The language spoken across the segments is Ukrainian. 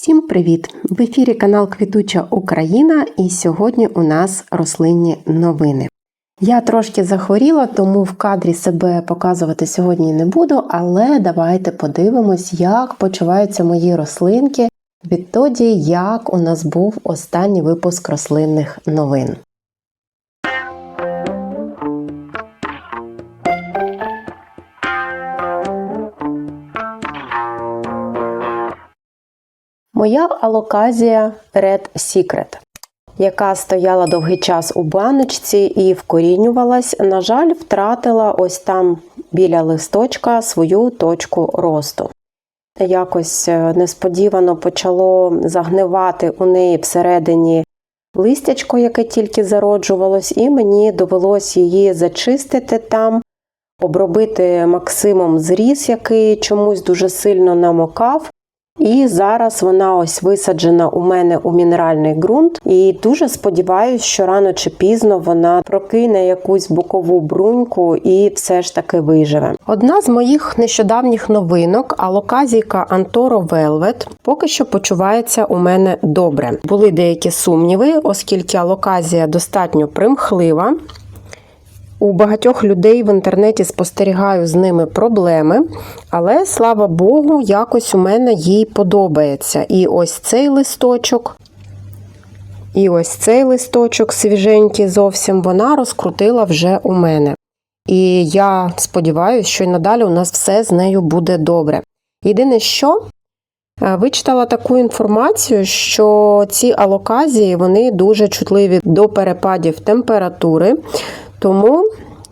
Всім привіт! В ефірі канал Квітуча Україна, і сьогодні у нас рослинні новини. Я трошки захворіла, тому в кадрі себе показувати сьогодні не буду, але давайте подивимось, як почуваються мої рослинки відтоді, як у нас був останній випуск рослинних новин. Моя алоказія Red Secret, яка стояла довгий час у баночці і вкорінювалась, на жаль, втратила ось там біля листочка свою точку росту. Якось е, несподівано почало загнивати у неї всередині листячко, яке тільки зароджувалось, і мені довелось її зачистити там, обробити максимум зріз, який чомусь дуже сильно намокав. І зараз вона ось висаджена у мене у мінеральний ґрунт, і дуже сподіваюся, що рано чи пізно вона прокине якусь бокову бруньку і все ж таки виживе. Одна з моїх нещодавніх новинок алоказійка Анторо Velvet поки що почувається у мене добре. Були деякі сумніви, оскільки алоказія достатньо примхлива. У багатьох людей в інтернеті спостерігаю з ними проблеми, але слава Богу, якось у мене їй подобається. І ось цей листочок, і ось цей листочок свіженький зовсім вона розкрутила вже у мене. І я сподіваюся, що й надалі у нас все з нею буде добре. Єдине, що е, вичитала таку інформацію, що ці алоказії вони дуже чутливі до перепадів температури. Тому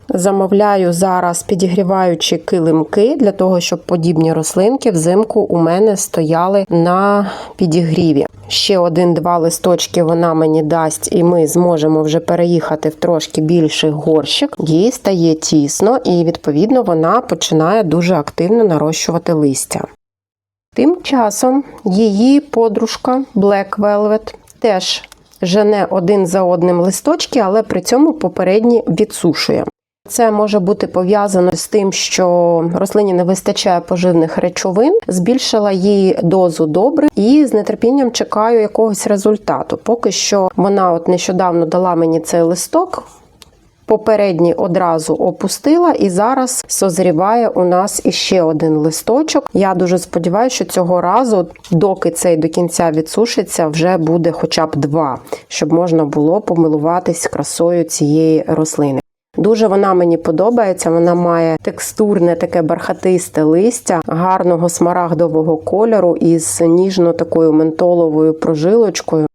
замовляю зараз підігріваючі килимки для того, щоб подібні рослинки взимку у мене стояли на підігріві. Ще один-два листочки вона мені дасть, і ми зможемо вже переїхати в трошки більший горщик. Їй стає тісно, і відповідно вона починає дуже активно нарощувати листя. Тим часом її подружка Black Velvet теж жене один за одним листочки, але при цьому попередні відсушує. Це може бути пов'язано з тим, що рослині не вистачає поживних речовин, збільшила їй дозу добре і з нетерпінням чекаю якогось результату. Поки що вона от нещодавно дала мені цей листок. Попередній одразу опустила, і зараз созріває у нас іще один листочок. Я дуже сподіваюся, що цього разу, доки цей до кінця відсушиться, вже буде хоча б два, щоб можна було помилуватись красою цієї рослини. Дуже вона мені подобається. Вона має текстурне, таке бархатисте листя, гарного смарагдового кольору із ніжно такою ментоловою прожилочкою.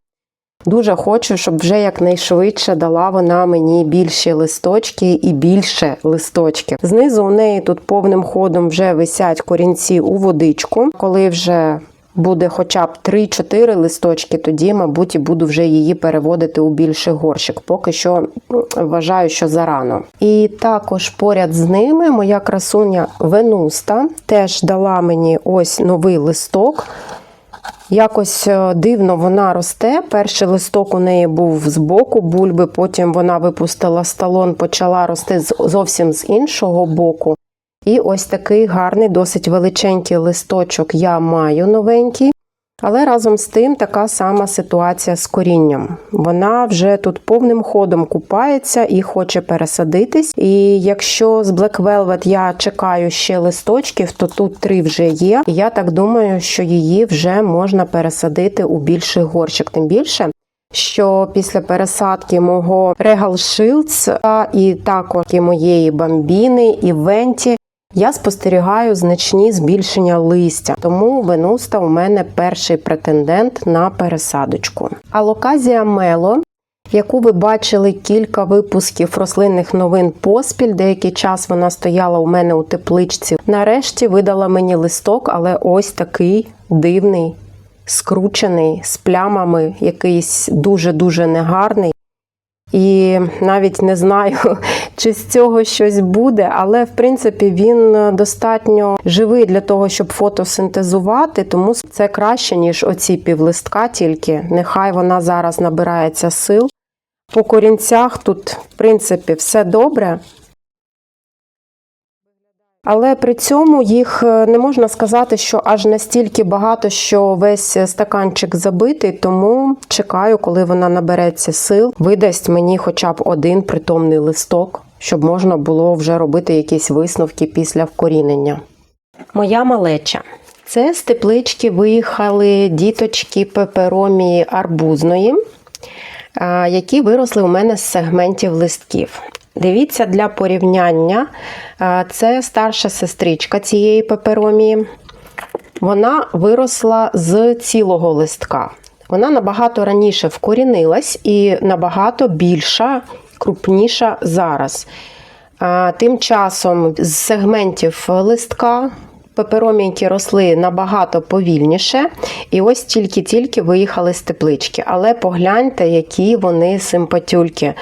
Дуже хочу, щоб вже якнайшвидше дала вона мені більші листочки і більше листочків. Знизу у неї тут повним ходом вже висять корінці у водичку, коли вже. Буде хоча б 3-4 листочки, тоді, мабуть, і буду вже її переводити у більший горщик. Поки що вважаю, що зарано. І також поряд з ними моя красуня Венуста теж дала мені ось новий листок. Якось е, дивно вона росте. Перший листок у неї був з боку бульби, потім вона випустила сталон, почала рости зовсім з іншого боку. І ось такий гарний, досить величенький листочок я маю новенький. Але разом з тим така сама ситуація з корінням. Вона вже тут повним ходом купається і хоче пересадитись. І якщо з Black Velvet я чекаю ще листочків, то тут три вже є. І я так думаю, що її вже можна пересадити у більший горщик. Тим більше. Що після пересадки мого Regal Shields і також і моєї бамбіни і венті я спостерігаю значні збільшення листя, тому венуста у мене перший претендент на пересадочку. Алоказія Мело, яку ви бачили кілька випусків рослинних новин поспіль, деякий час вона стояла у мене у тепличці. Нарешті видала мені листок, але ось такий дивний, скручений, з плямами, якийсь дуже-дуже негарний. І навіть не знаю, чи з цього щось буде, але в принципі він достатньо живий для того, щоб фотосинтезувати, тому це краще, ніж оці півлистка, тільки нехай вона зараз набирається сил. По корінцях тут, в принципі, все добре. Але при цьому їх е, не можна сказати, що аж настільки багато, що весь стаканчик забитий, тому чекаю, коли вона набереться сил, видасть мені хоча б один притомний листок, щоб можна було вже робити якісь висновки після вкорінення. Моя малеча. Це з теплички виїхали діточки пеперомії арбузної, які виросли у мене з сегментів листків. Дивіться, для порівняння, це старша сестричка цієї пеперомії. Вона виросла з цілого листка. Вона набагато раніше вкорінилась і набагато більша, крупніша зараз. Тим часом з сегментів листка пеперомійки росли набагато повільніше, і ось тільки-тільки виїхали з теплички. Але погляньте, які вони симпатюльки.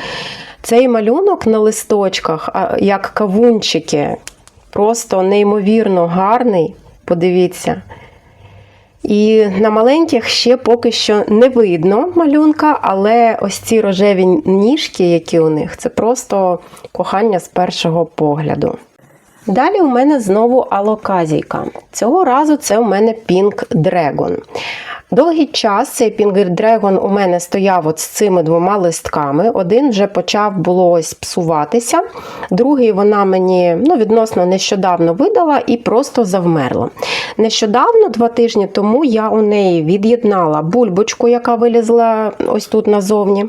Цей малюнок на листочках, як кавунчики, просто неймовірно гарний. Подивіться. І на маленьких ще поки що не видно малюнка, але ось ці рожеві ніжки, які у них, це просто кохання з першого погляду. Далі у мене знову алоказійка. Цього разу це у мене Pink Dragon. Довгий час цей Pink Dragon у мене стояв от з цими двома листками. Один вже почав було ось псуватися, другий вона мені ну, відносно нещодавно видала і просто завмерла. Нещодавно, два тижні тому, я у неї від'єднала бульбочку, яка вилізла ось тут назовні.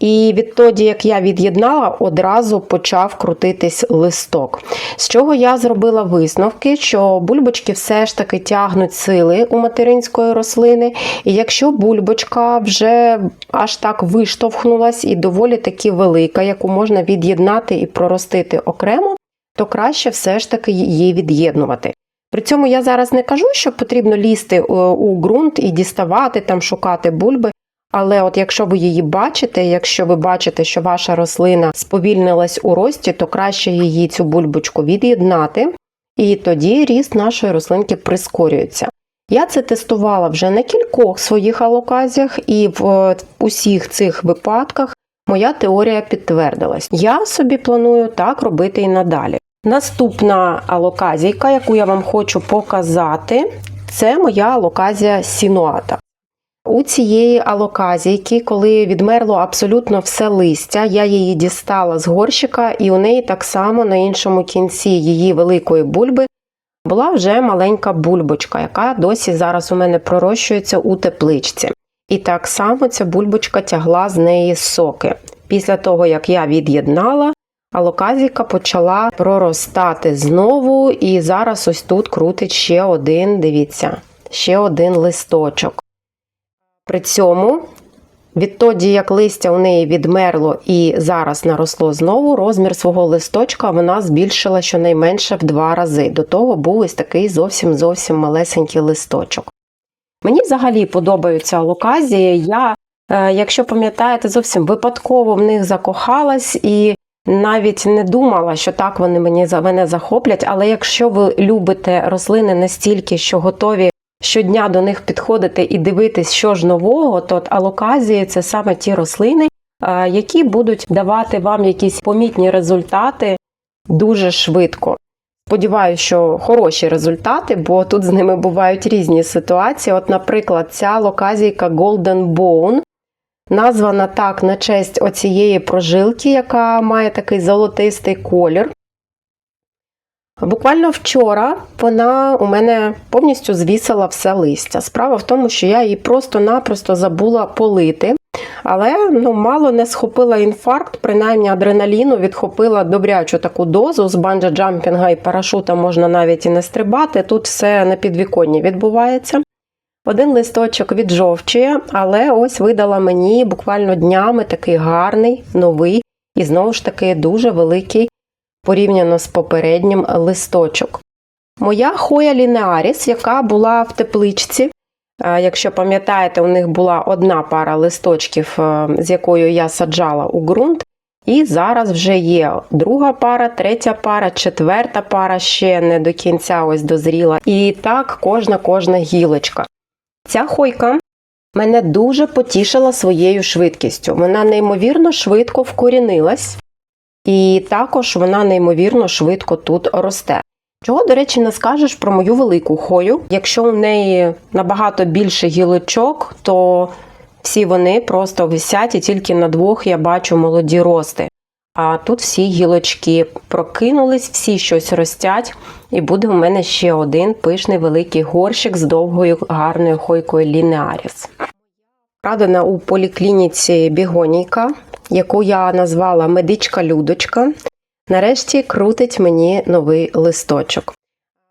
І відтоді, як я від'єднала, одразу почав крутитись листок. З чого я зробила висновки, що бульбочки все ж таки тягнуть сили у материнської рослини. І якщо бульбочка вже аж так виштовхнулась і доволі таки велика, яку можна від'єднати і проростити окремо, то краще все ж таки її від'єднувати. При цьому я зараз не кажу, що потрібно лізти е, у ґрунт і діставати, там шукати бульби. Але от якщо ви її бачите, якщо ви бачите, що ваша рослина сповільнилась у рості, то краще її цю бульбочку від'єднати, і тоді ріст нашої рослинки прискорюється. Я це тестувала вже на кількох своїх алоказіях, і в усіх цих випадках моя теорія підтвердилась. Я собі планую так робити і надалі. Наступна алоказійка, яку я вам хочу показати, це моя алоказія сінуата. У цієї алоказійки, коли відмерло абсолютно все листя, я її дістала з горщика, і у неї так само на іншому кінці її великої бульби була вже маленька бульбочка, яка досі зараз у мене пророщується у тепличці. І так само ця бульбочка тягла з неї соки. Після того, як я від'єднала, алоказійка почала проростати знову, і зараз ось тут крутить ще один, дивіться, ще один листочок. При цьому, відтоді, як листя у неї відмерло і зараз наросло знову, розмір свого листочка вона збільшила щонайменше в два рази. До того був ось такий зовсім зовсім малесенький листочок. Мені взагалі подобаються алоказії. Я, е, якщо пам'ятаєте, зовсім випадково в них закохалась і навіть не думала, що так вони мені мене захоплять. Але якщо ви любите рослини настільки, що готові щодня до них підходити і дивитись, що ж нового, то алоказії це саме ті рослини, які будуть давати вам якісь помітні результати дуже швидко. Сподіваюся, що хороші результати, бо тут з ними бувають різні ситуації. От, наприклад, ця локазійка Golden Bone названа так на честь оцієї прожилки, яка має такий золотистий колір. Буквально вчора вона у мене повністю звісила все листя. Справа в тому, що я її просто-напросто забула полити, але ну, мало не схопила інфаркт, принаймні адреналіну, відхопила добрячу таку дозу з банджа-джампінга і парашута можна навіть і не стрибати. Тут все на підвіконні відбувається. Один листочок віджовчує, але ось видала мені буквально днями такий гарний, новий і знову ж таки дуже великий порівняно з попереднім листочок. Моя хоя лінеаріс, яка була в тепличці. Якщо пам'ятаєте, у них була одна пара листочків, е, з якою я саджала у ґрунт. І зараз вже є друга пара, третя пара, четверта пара ще не до кінця ось дозріла. І так кожна кожна гілочка. Ця хойка мене дуже потішила своєю швидкістю. Вона неймовірно швидко вкорінилась. І також вона неймовірно швидко тут росте. Чого, до речі, не скажеш про мою велику хою. Якщо у неї набагато більше гілочок, то всі вони просто висять і тільки на двох я бачу молоді рости. А тут всі гілочки прокинулись, всі щось ростять, і буде у мене ще один пишний великий горщик з довгою гарною хойкою лінеаріс. Крадена у поліклініці бігонійка, яку я назвала медичка Людочка, нарешті крутить мені новий листочок.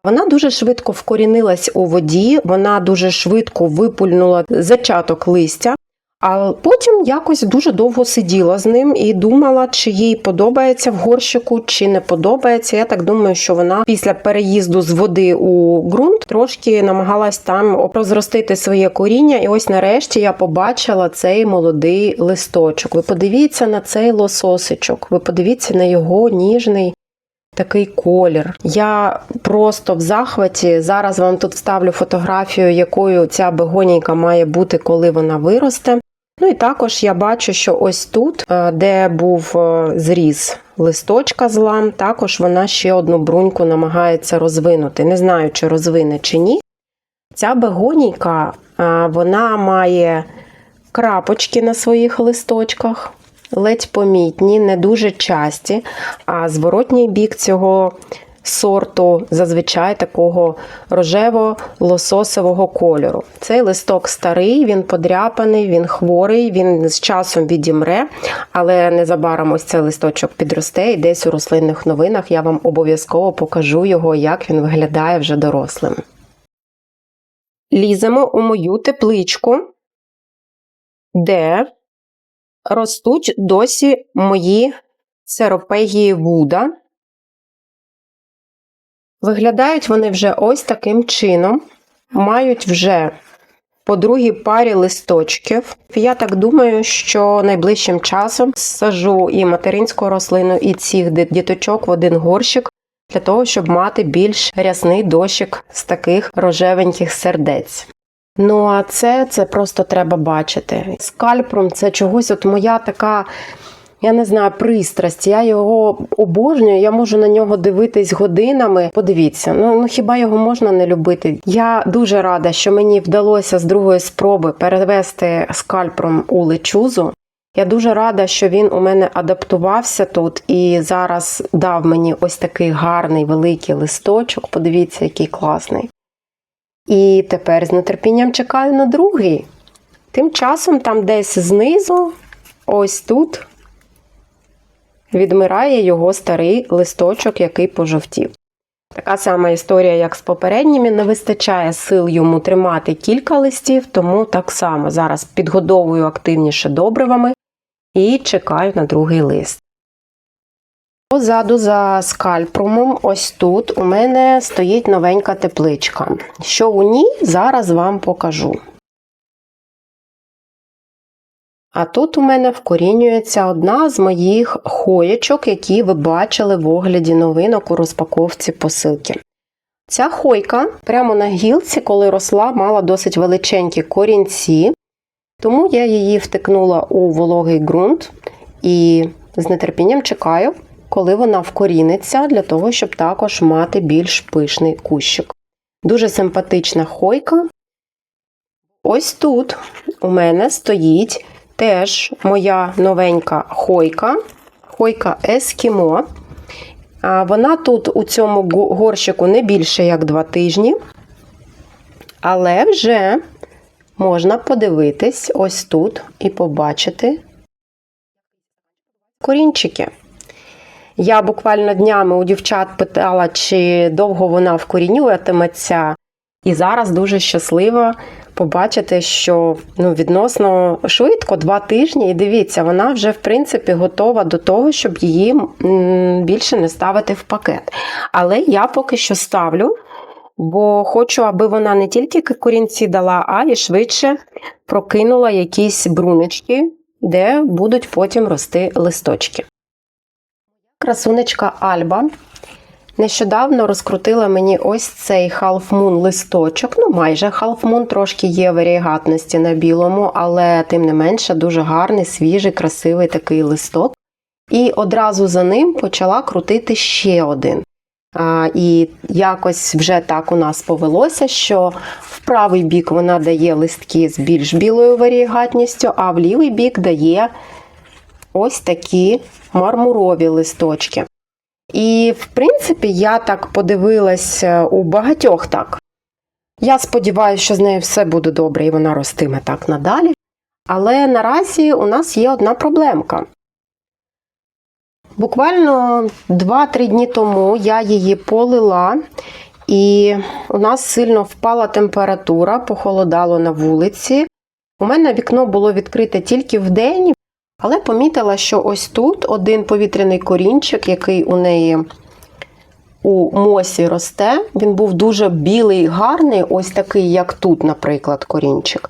Вона дуже швидко вкорінилась у воді, вона дуже швидко випульнула зачаток листя, а потім якось дуже довго сиділа з ним і думала, чи їй подобається в горщику, чи не подобається. Я так думаю, що вона після переїзду з води у ґрунт трошки намагалась там розростити своє коріння. І ось нарешті я побачила цей молодий листочок. Ви подивіться на цей лососичок, ви подивіться на його ніжний. Такий колір. Я просто в захваті. Зараз вам тут вставлю фотографію, якою ця бегонійка має бути, коли вона виросте. Ну і також я бачу, що ось тут, е, де був е, зріз листочка з лам, також вона ще одну бруньку намагається розвинути. Не знаю, чи розвине чи ні. Ця бегонійка е, вона має крапочки на своїх листочках, ледь помітні, не дуже часті, а зворотній бік цього сорту зазвичай такого рожево-лососового кольору. Цей листок старий, він подряпаний, він хворий, він з часом відімре, але незабаром ось цей листочок підросте і десь у рослинних новинах я вам обов'язково покажу його, як він виглядає вже дорослим. Ліземо у мою тепличку, де ростуть досі мої церопегії Вуда. Виглядають вони вже ось таким чином, мають вже по другій парі листочків. Я так думаю, що найближчим часом сажу і материнську рослину, і цих діточок в один горщик для того, щоб мати більш рясний дощик з таких рожевеньких сердець. Ну, а це, це просто треба бачити. Скальпром це чогось, от моя така я не знаю, пристрасть. Я його обожнюю, я можу на нього дивитись годинами. Подивіться, ну ну хіба його можна не любити? Я дуже рада, що мені вдалося з другої спроби перевести скальпром у лечузу. Я дуже рада, що він у мене адаптувався тут і зараз дав мені ось такий гарний великий листочок. Подивіться, який класний. І тепер з нетерпінням чекаю на другий. Тим часом, там десь знизу, ось тут, відмирає його старий листочок, який пожовтів. Така сама історія, як з попередніми, не вистачає сил йому тримати кілька листів, тому так само зараз підгодовую активніше добривами і чекаю на другий лист. Позаду за скальпрумом, ось тут, у мене стоїть новенька тепличка. Що у ній, зараз вам покажу. А тут у мене вкорінюється одна з моїх хоєчок, які ви бачили в огляді новинок у розпаковці посилки. Ця хойка прямо на гілці, коли росла, мала досить величенькі корінці, тому я її втикнула у вологий ґрунт і з нетерпінням чекаю, коли вона вкоріниться, для того, щоб також мати більш пишний кущик. Дуже симпатична хойка. Ось тут у мене стоїть теж моя новенька хойка, хойка Ескімо. Вона тут у цьому горщику не більше як два тижні, але вже можна подивитись ось тут і побачити корінчики. Я буквально днями у дівчат питала, чи довго вона вкорінюватиметься, і зараз дуже щаслива побачити, що ну, відносно швидко, два тижні, і дивіться, вона вже в принципі готова до того, щоб її більше не ставити в пакет. Але я поки що ставлю, бо хочу, аби вона не тільки корінці дала, а й швидше прокинула якісь брунички, де будуть потім рости листочки. Красунечка Альба Нещодавно розкрутила мені ось цей Moon листочок. Ну, майже Moon, трошки є варігатності на білому, але тим не менше дуже гарний, свіжий, красивий такий листок. І одразу за ним почала крутити ще один. А, І якось вже так у нас повелося, що в правий бік вона дає листки з більш білою варігатністю, а в лівий бік дає ось такі мармурові листочки. І, в принципі, я так подивилась е, у багатьох так. Я сподіваюся, що з нею все буде добре і вона ростиме так надалі. Але наразі у нас є одна проблемка. Буквально 2-3 дні тому я її полила, і у нас сильно впала температура, похолодало на вулиці. У мене вікно було відкрите тільки вдень, але помітила, що ось тут один повітряний корінчик, який у неї у мосі росте, він був дуже білий, гарний, ось такий, як тут, наприклад, корінчик.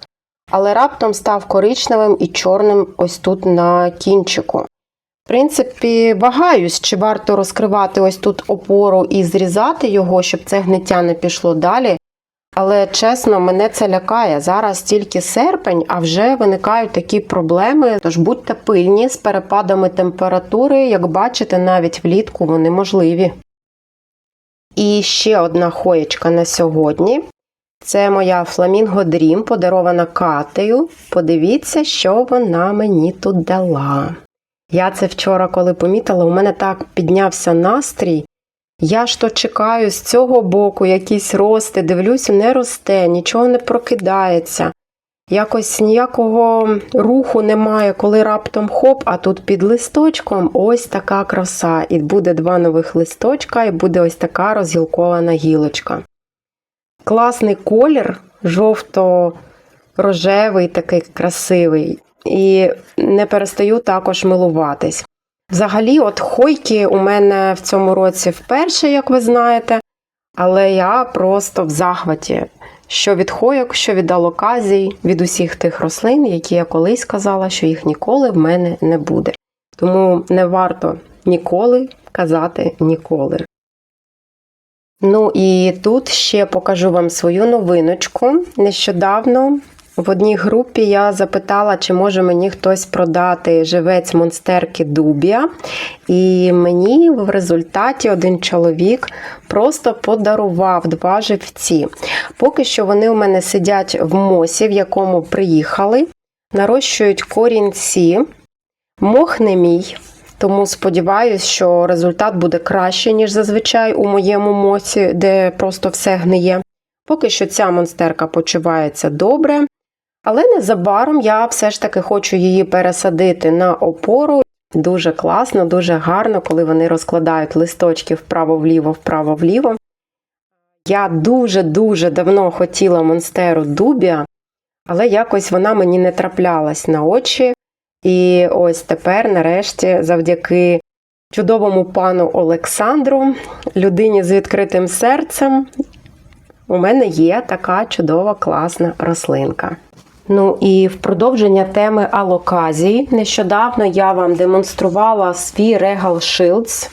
Але раптом став коричневим і чорним ось тут на кінчику. В принципі, вагаюсь, чи варто розкривати ось тут опору і зрізати його, щоб це гниття не пішло далі. Але чесно, мене це лякає. Зараз тільки серпень, а вже виникають такі проблеми. Тож будьте пильні з перепадами температури, як бачите, навіть влітку вони можливі. І ще одна хоєчка на сьогодні. Це моя Фламінго Дрім, подарована Катею. Подивіться, що вона мені тут дала. Я це вчора, коли помітила, у мене так піднявся настрій. Я ж то чекаю з цього боку якісь рости, дивлюся, не росте, нічого не прокидається. Якось ніякого руху немає, коли раптом хоп, а тут під листочком ось така краса. І буде два нових листочка, і буде ось така розгілкована гілочка. Класний колір, жовто-рожевий, такий красивий. І не перестаю також милуватись. Взагалі, от хойки у мене в цьому році вперше, як ви знаєте, але я просто в захваті. Що від хойок, що від алоказій, від усіх тих рослин, які я колись казала, що їх ніколи в мене не буде. Тому не варто ніколи казати ніколи. Ну і тут ще покажу вам свою новиночку. Нещодавно в одній групі я запитала, чи може мені хтось продати живець монстерки Дубія. І мені в результаті один чоловік просто подарував два живці. Поки що вони у мене сидять в мосі, в якому приїхали, нарощують корінці, мох не мій. Тому сподіваюся, що результат буде краще, ніж зазвичай у моєму мосі, де просто все гниє. Поки що ця монстерка почувається добре. Але незабаром я все ж таки хочу її пересадити на опору. Дуже класно, дуже гарно, коли вони розкладають листочки вправо-вліво, вправо-вліво. Я дуже-дуже давно хотіла монстеру Дубія, але якось вона мені не траплялась на очі. І ось тепер, нарешті, завдяки чудовому пану Олександру, людині з відкритим серцем, у мене є така чудова класна рослинка. Ну і в продовження теми алоказії, нещодавно я вам демонструвала свій Regal Shields,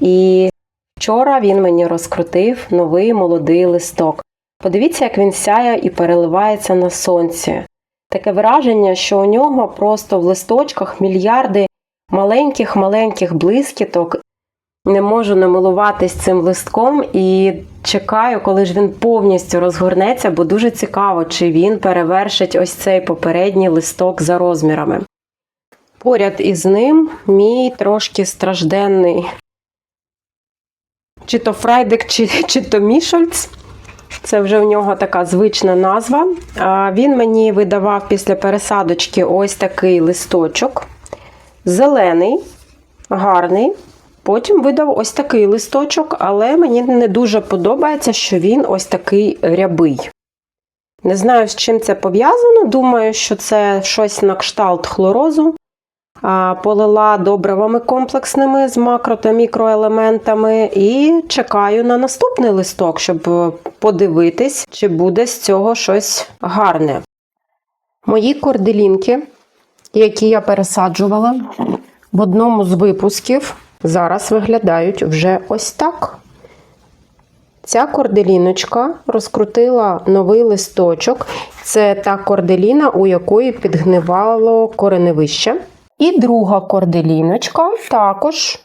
і вчора він мені розкрутив новий молодий листок. Подивіться, як він сяє і переливається на сонці. Таке враження, що у нього просто в листочках мільярди маленьких-маленьких блискіток. Не можу намилуватись цим листком і чекаю, коли ж він повністю розгорнеться, бо дуже цікаво, чи він перевершить ось цей попередній листок за розмірами. Поряд із ним мій трошки стражденний чи то Фрайдик, чи, чи то Мішольц. Це вже в нього така звична назва. Він мені видавав після пересадочки ось такий листочок. Зелений, гарний. Потім видав ось такий листочок, але мені не дуже подобається, що він ось такий рябий. Не знаю, з чим це пов'язано. Думаю, що це щось на кшталт хлорозу. Полила добривами комплексними з макро та мікроелементами і чекаю на наступний листок, щоб подивитись, чи буде з цього щось гарне. Мої корделінки, які я пересаджувала в одному з випусків, зараз виглядають вже ось так. Ця корделіночка розкрутила новий листочок. Це та корделіна, у якої підгнивало кореневище. І друга корделіночка також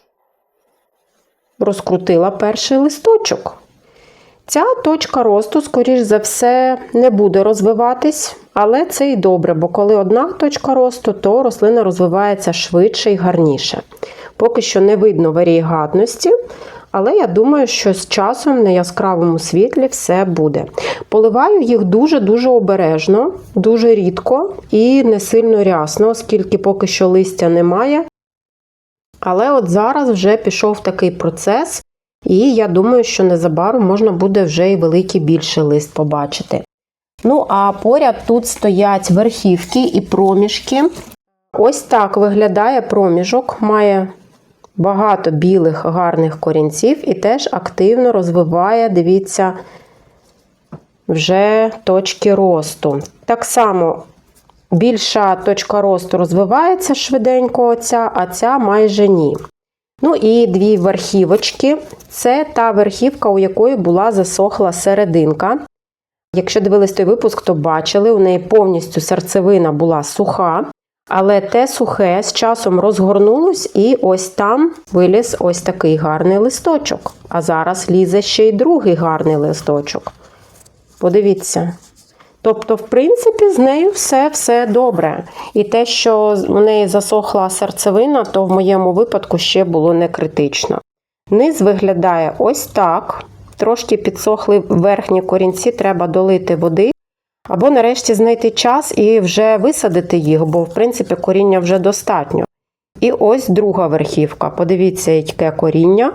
розкрутила перший листочок. Ця точка росту, скоріш за все, не буде розвиватись, але це і добре, бо коли одна точка росту, то рослина розвивається швидше і гарніше. Поки що не видно варієгатності, але я думаю, що з часом на яскравому світлі все буде. Поливаю їх дуже-дуже обережно, дуже рідко і не сильно рясно, оскільки поки що листя немає. Але от зараз вже пішов такий процес, і я думаю, що незабаром можна буде вже і великий більший лист побачити. Ну, а поряд тут стоять верхівки і проміжки. Ось так виглядає проміжок, має багато білих гарних корінців і теж активно розвиває, дивіться, вже точки росту. Так само більша точка росту розвивається швиденько, оця, а ця майже ні. Ну і дві верхівочки. Це та верхівка, у якої була засохла серединка. Якщо дивились той випуск, то бачили, у неї повністю серцевина була суха, але те сухе з часом розгорнулось, і ось там виліз ось такий гарний листочок. А зараз лізе ще й другий гарний листочок. Подивіться. Тобто, в принципі, з нею все все добре. І те, що у неї засохла серцевина, то в моєму випадку ще було не критично. Низ виглядає ось так. Трошки підсохли верхні корінці, треба долити води. Або нарешті знайти час і вже висадити їх, бо, в принципі, коріння вже достатньо. І ось друга верхівка. Подивіться, яке коріння.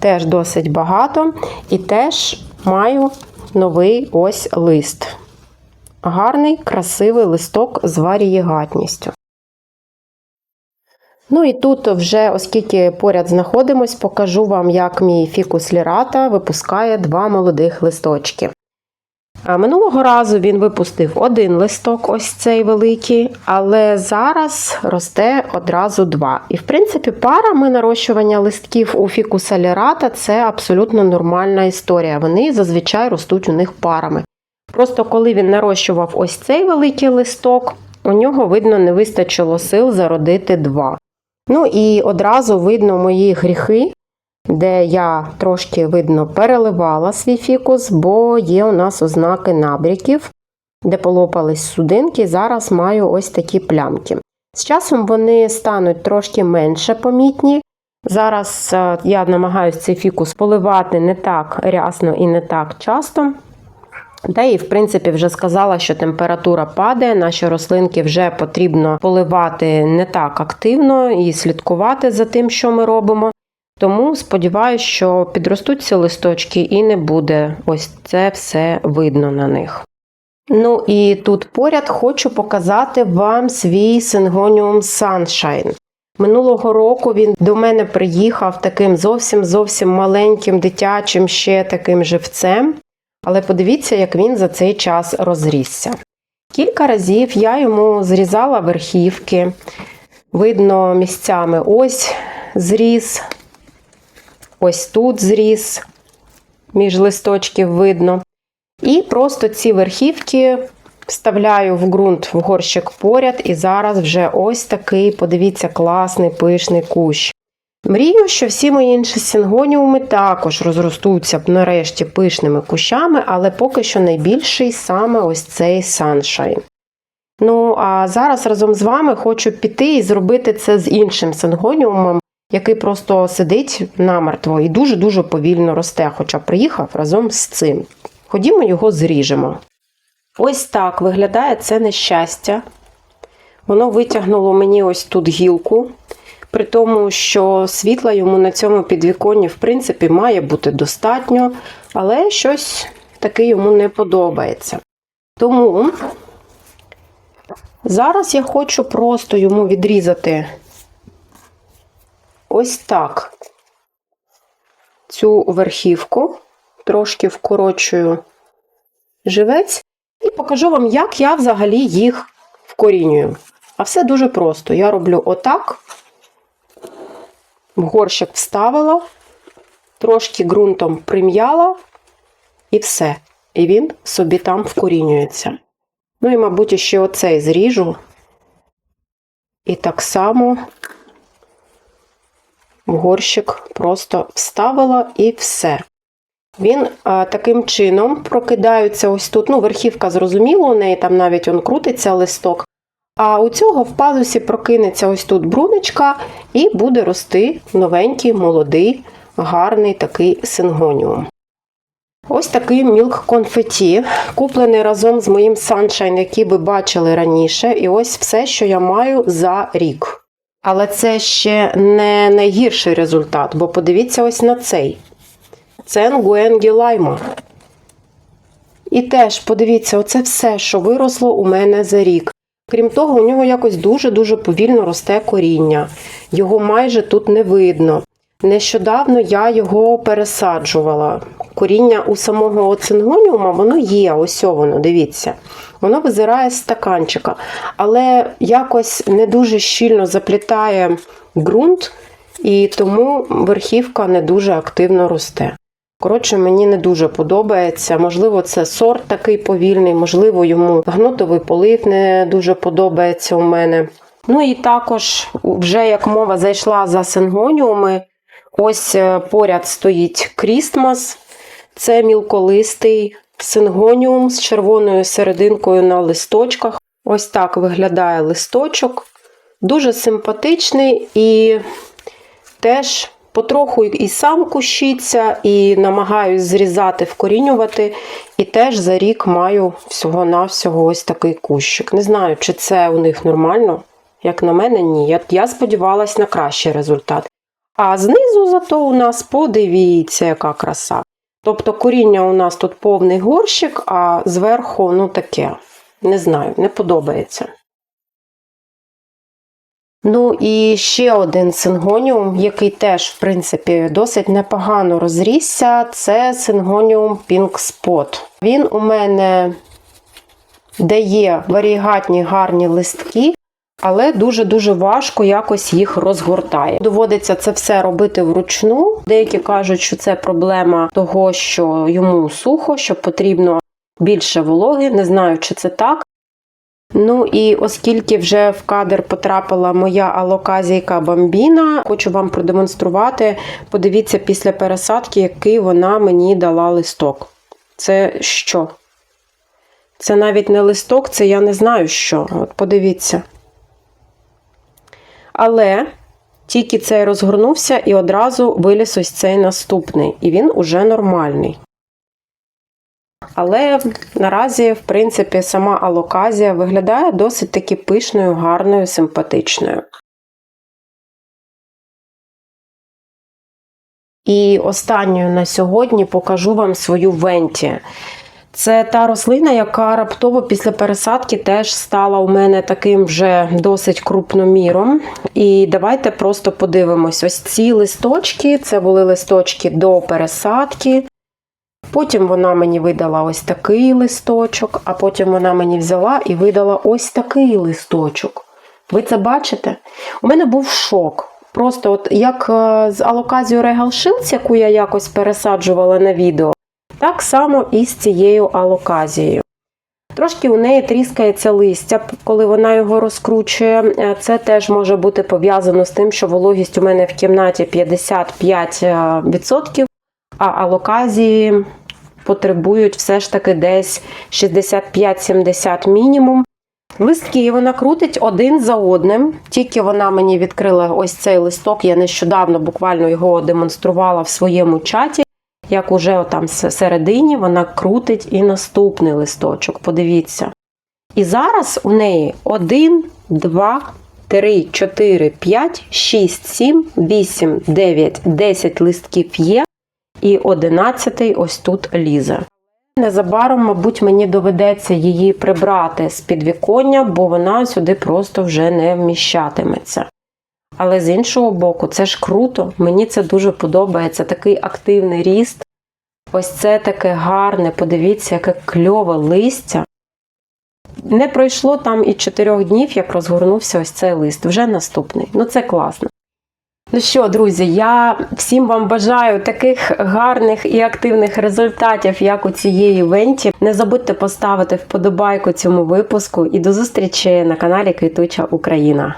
Теж досить багато. І теж маю новий ось лист. Гарний, красивий листок з варієгатністю. Ну і тут вже, оскільки поряд знаходимось, покажу вам, як мій фікус лірата випускає два молодих листочки. Минулого разу він випустив один листок, ось цей великий, але зараз росте одразу два. І, в принципі, парами нарощування листків у фікуса лірата це абсолютно нормальна історія. Вони зазвичай ростуть у них парами. Просто коли він нарощував ось цей великий листок, у нього, видно, не вистачило сил зародити два. Ну і одразу видно мої гріхи, де я трошки, видно, переливала свій фікус, бо є у нас ознаки набряків, де полопались судинки. Зараз маю ось такі плямки. З часом вони стануть трошки менше помітні. Зараз е, я намагаюся цей фікус поливати не так рясно і не так часто. Та і, в принципі, вже сказала, що температура падає, наші рослинки вже потрібно поливати не так активно і слідкувати за тим, що ми робимо. Тому сподіваюся, що підростуть ці листочки і не буде ось це все видно на них. Ну і тут поряд хочу показати вам свій Syngonium Sunshine. Минулого року він до мене приїхав таким зовсім зовсім маленьким дитячим ще таким живцем. Але подивіться, як він за цей час розрісся. Кілька разів я йому зрізала верхівки, видно місцями ось зріз, ось тут зріз, між листочків видно. І просто ці верхівки вставляю в ґрунт в горщик поряд, і зараз вже ось такий, подивіться, класний пишний кущ. Мрію, що всі мої інші сінгоніуми також розростуться б нарешті пишними кущами, але поки що найбільший саме ось цей саншайн. Ну, а зараз разом з вами хочу піти і зробити це з іншим сингоніумом, який просто сидить намертво і дуже-дуже повільно росте, хоча приїхав разом з цим. Ходімо його зріжемо. Ось так виглядає це нещастя. Воно витягнуло мені ось тут гілку. При тому, що світла йому на цьому підвіконні, в принципі, має бути достатньо, але щось таке йому не подобається. Тому зараз я хочу просто йому відрізати ось так цю верхівку, трошки вкорочую живець, і покажу вам, як я взагалі їх вкорінюю. А все дуже просто. Я роблю отак в горщик вставила, трошки ґрунтом прим'яла, і все. І він собі там вкорінюється. Ну і, мабуть, ще оцей зріжу. І так само в горщик просто вставила і все. Він а, таким чином прокидається ось тут. Ну, верхівка зрозуміло, у неї там навіть он крутиться листок. А у цього в пазусі прокинеться ось тут брунечка і буде рости новенький, молодий, гарний такий сингоніум. Ось такий мілк конфеті, куплений разом з моїм Sunshine, який ви бачили раніше. І ось все, що я маю за рік. Але це ще не найгірший результат, бо подивіться ось на цей. Це Нгуенгі Лайма. І теж подивіться, оце все, що виросло у мене за рік. Крім того, у нього якось дуже-дуже повільно росте коріння. Його майже тут не видно. Нещодавно я його пересаджувала. Коріння у самого оцингоніума, воно є, ось воно, дивіться. Воно визирає з стаканчика, але якось не дуже щільно заплітає ґрунт, і тому верхівка не дуже активно росте. Коротше, мені не дуже подобається. Можливо, це сорт такий повільний, можливо, йому гнутовий полив не дуже подобається у мене. Ну і також, вже як мова зайшла за сингоніуми, ось е, поряд стоїть крістмас. Це мілколистий сингоніум з червоною серединкою на листочках. Ось так виглядає листочок. Дуже симпатичний і теж потроху і сам кущиться, і намагаюсь зрізати, вкорінювати. І теж за рік маю всього-навсього ось такий кущик. Не знаю, чи це у них нормально. Як на мене, ні. Я, я сподівалась на кращий результат. А знизу зато у нас подивіться, яка краса. Тобто коріння у нас тут повний горщик, а зверху, ну таке, не знаю, не подобається. Ну і ще один сингоніум, який теж, в принципі, досить непогано розрісся, це сингоніум Pink Spot. Він у мене дає варігатні гарні листки, але дуже-дуже важко якось їх розгортає. Доводиться це все робити вручну. Деякі кажуть, що це проблема того, що йому сухо, що потрібно більше вологи. Не знаю, чи це так. Ну і оскільки вже в кадр потрапила моя алоказійка бамбіна, хочу вам продемонструвати. Подивіться після пересадки, який вона мені дала листок. Це що? Це навіть не листок, це я не знаю що. От подивіться. Але тільки цей розгорнувся і одразу виліз ось цей наступний. І він уже нормальний. Але наразі, в принципі, сама алоказія виглядає досить таки пишною, гарною, симпатичною. І останньою на сьогодні покажу вам свою венті. Це та рослина, яка раптово після пересадки теж стала у мене таким вже досить крупноміром. І давайте просто подивимось: ось ці листочки це були листочки до пересадки. Потім вона мені видала ось такий листочок, а потім вона мені взяла і видала ось такий листочок. Ви це бачите? У мене був шок. Просто от як е, з алоказією Regal Shields, яку я якось пересаджувала на відео, так само і з цією алоказією. Трошки у неї тріскається листя, коли вона його розкручує. Е, Це теж може бути пов'язано з тим, що вологість у мене в кімнаті 55%, а алоказії потребують все ж таки десь 65-70 мінімум. Листки вона крутить один за одним. Тільки вона мені відкрила ось цей листок. Я нещодавно буквально його демонструвала в своєму чаті. Як уже там всередині вона крутить і наступний листочок. Подивіться. І зараз у неї 1, 2, 3, 4, 5, 6, 7, 8, 9, 10 листків є. І 11 ось тут лізе. Незабаром, мабуть, мені доведеться її прибрати з підвіконня, бо вона сюди просто вже не вміщатиметься. Але з іншого боку, це ж круто, мені це дуже подобається. Такий активний ріст. Ось це таке гарне, подивіться, яке кльове листя. Не пройшло там і чотирьох днів, як розгорнувся ось цей лист. Вже наступний. Ну це класно. Ну що, друзі, я всім вам бажаю таких гарних і активних результатів, як у цієї івенті. Не забудьте поставити вподобайку цьому випуску і до зустрічі на каналі Квітуча Україна.